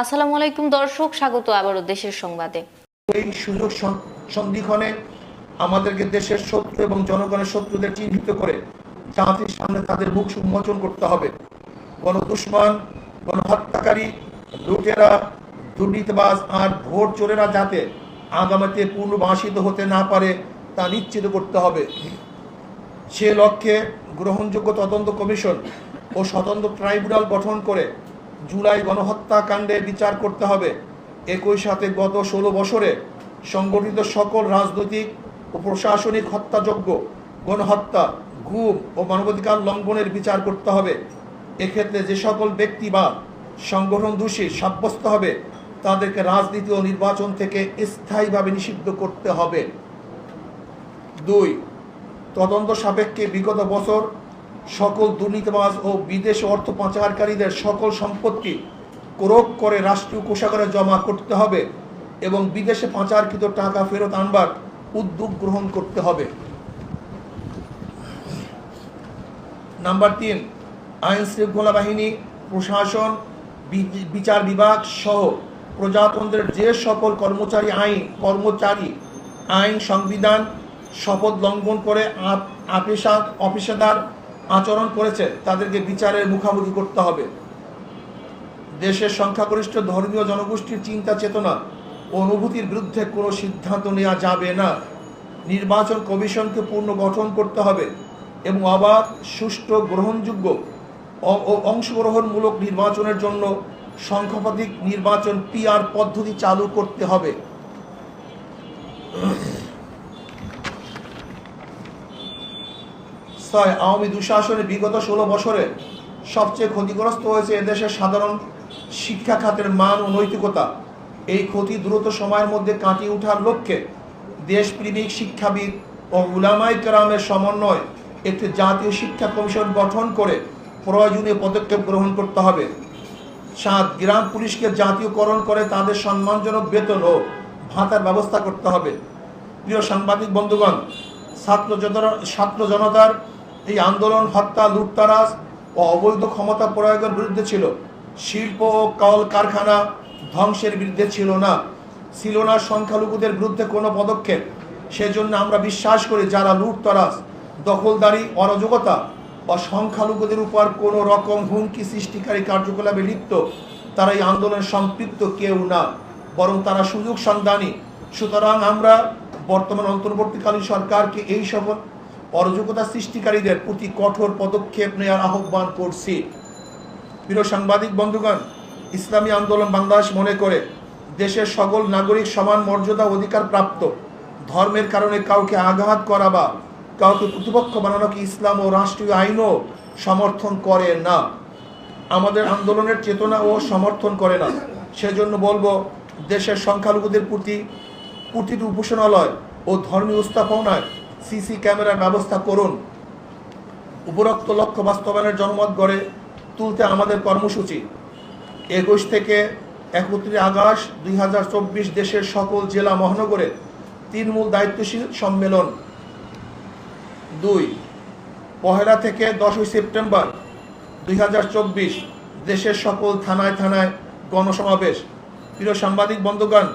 আসসালামু আলাইকুম দর্শক, স্বাগত আবারও দেশের সংবাদে। এই সুযোগ সন- সন্ধিক্ষণে আমাদেরকে দেশের শত্রু এবং জনগণের শত্রুদের চিহ্নিত করে জাতির সামনে তাদের মুখ উন্মোচন করতে হবে। গণ দুশ্মন গণহত্যাকারী, লুটেরা, দুর্নীতিবাজ আর ভোট চোরেরা যাতে আগামীতে পুনর্বাসিত হতে না পারে তা নিশ্চিত করতে হবে। সে লক্ষ্যে গ্রহণযোগ্য তদন্ত কমিশন ও স্বতন্ত্র ট্রাইব্যুনাল গঠন করে জুলাই গণহত্যাকাণ্ডে বিচার করতে হবে। একই সাথে গত ষোলো বছরে সংগঠিত সকল রাজনৈতিক ও প্রশাসনিক হত্যাযজ্ঞ, গণহত্যা, গুম ও মানবাধিকার লঙ্ঘনের বিচার করতে হবে। এক্ষেত্রে যে সকল ব্যক্তি বা সংগঠন দোষী সাব্যস্ত হবে, তাদেরকে রাজনীতি ও নির্বাচন থেকে স্থায়ীভাবে নিষিদ্ধ করতে হবে। দুই, তদন্ত সাপেক্ষে বিগত বছর সকল দুর্নীতিবাজ ও বিদেশ অর্থ পাচারকারীদের সকল সম্পত্তি ক্রোক করে রাষ্ট্রীয় কোষাগারে জমা করতে হবে এবং বিদেশে পাচারকৃত টাকা ফেরত আনবার উদ্যোগ গ্রহণ করতে হবে। নাম্বার তিন, আইন শৃঙ্খলা বাহিনী, প্রশাসন বিচার বিভাগ সহ প্রজাতন্ত্রের যে সকল কর্মচারী আইন কর্মচারী আইন সংবিধান শপথ লঙ্ঘন করে আপ- অপেশাদার আচরণ করেছে, তাদেরকে বিচারের মুখোমুখি করতে হবে। দেশের সংখ্যাগরিষ্ঠ ধর্মীয় জনগোষ্ঠীর চিন্তা চেতনা অনুভূতির বিরুদ্ধে কোনো সিদ্ধান্ত নেওয়া যাবে না। নির্বাচন কমিশনকে পূর্ণ গঠন করতে হবে এবং অবাধ সুষ্ঠু, গ্রহণযোগ্য অংশগ্রহণমূলক নির্বাচনের জন্য সংখ্যাধিক নির্বাচন পিআর পদ্ধতি চালু করতে হবে। ছয় আওয়ামী দুঃশাসনে বিগত ষোলো বছরে সবচেয়ে ক্ষতিগ্রস্ত হয়েছে এদেশের সাধারণ শিক্ষা খাতের মান ও নৈতিকতা। এই ক্ষতি দ্রুত সময়ের মধ্যে কাটিয়ে ওঠার লক্ষ্যে দেশপ্রেমিক শিক্ষাবিদ ও উলামাই কেরামের সমন্বয় একটি জাতীয় শিক্ষা কমিশন গঠন করে প্রয়োজনীয় পদক্ষেপ গ্রহণ করতে হবে। সাত, গ্রাম পুলিশকে জাতীয়করণ করে তাদের সম্মানজনক বেতন ও ভাতার ব্যবস্থা করতে হবে। প্রিয় সাংবাদিক বন্ধুগণ, ছাত্র ছাত্র জনতার এই আন্দোলন, হত্যা, লুটতারাজ ও অবৈধ ক্ষমতা প্রয়োগের বিরুদ্ধে ছিল। শিল্প ও কল কারখানা ধ্বংসের বিরুদ্ধে ছিল না। ছিল না সংখ্যালঘুদের বিরুদ্ধে কোনো পদক্ষেপ। সেজন্য আমরা বিশ্বাস করি যারা লুটতরাজ, দখলদারি, অরাজকতা বা সংখ্যালঘুদের উপর কোনো রকম হুমকি সৃষ্টিকারী কার্যকলাপে লিপ্ত, তারা এই আন্দোলনে সম্পৃক্ত কেউ না, বরং তারা সুযোগ সন্ধানী। সুতরাং আমরা বর্তমান অন্তর্বর্তীকালীন সরকারকে এই সকল অরাজকতা সৃষ্টিকারীদের প্রতি কঠোর পদক্ষেপ নেওয়ার আহ্বান করছি। প্রিয় সাংবাদিক বন্ধুগণ, ইসলামী আন্দোলন বাংলাদেশ মনে করে দেশের সকল নাগরিক সমান মর্যাদা অধিকার প্রাপ্ত। ধর্মের কারণে কাউকে আঘাত করা বা কাউকে প্রতিপক্ষ বানানোকে ইসলাম ও রাষ্ট্রীয় আইনও সমর্থন করে না। আমাদের আন্দোলনের চেতনা ও সমর্থন করে না। সেজন্য বলব, দেশের সংখ্যালঘুদের প্রতি প্রতিটি উপাসনালয় ও ধর্মীয় স্থাপনায় সিসি ক্যামেরার ব্যবস্থা করুন। উপরোক্ত লক্ষ্য বাস্তবায়নের জনমত গড়ে তুলতে আমাদের কর্মসূচি। একুশ থেকে একত্রিশ আগস্ট দুই হাজার চব্বিশ দেশের সকল জেলা মহানগরে তৃণমূল দায়িত্বশীল সম্মেলন। দুই, পহেলা থেকে দশই সেপ্টেম্বর দুই হাজার চব্বিশ দেশের সকল থানায় থানায় গণসমাবেশ। প্রিয় সাংবাদিক, বন্ধুগণ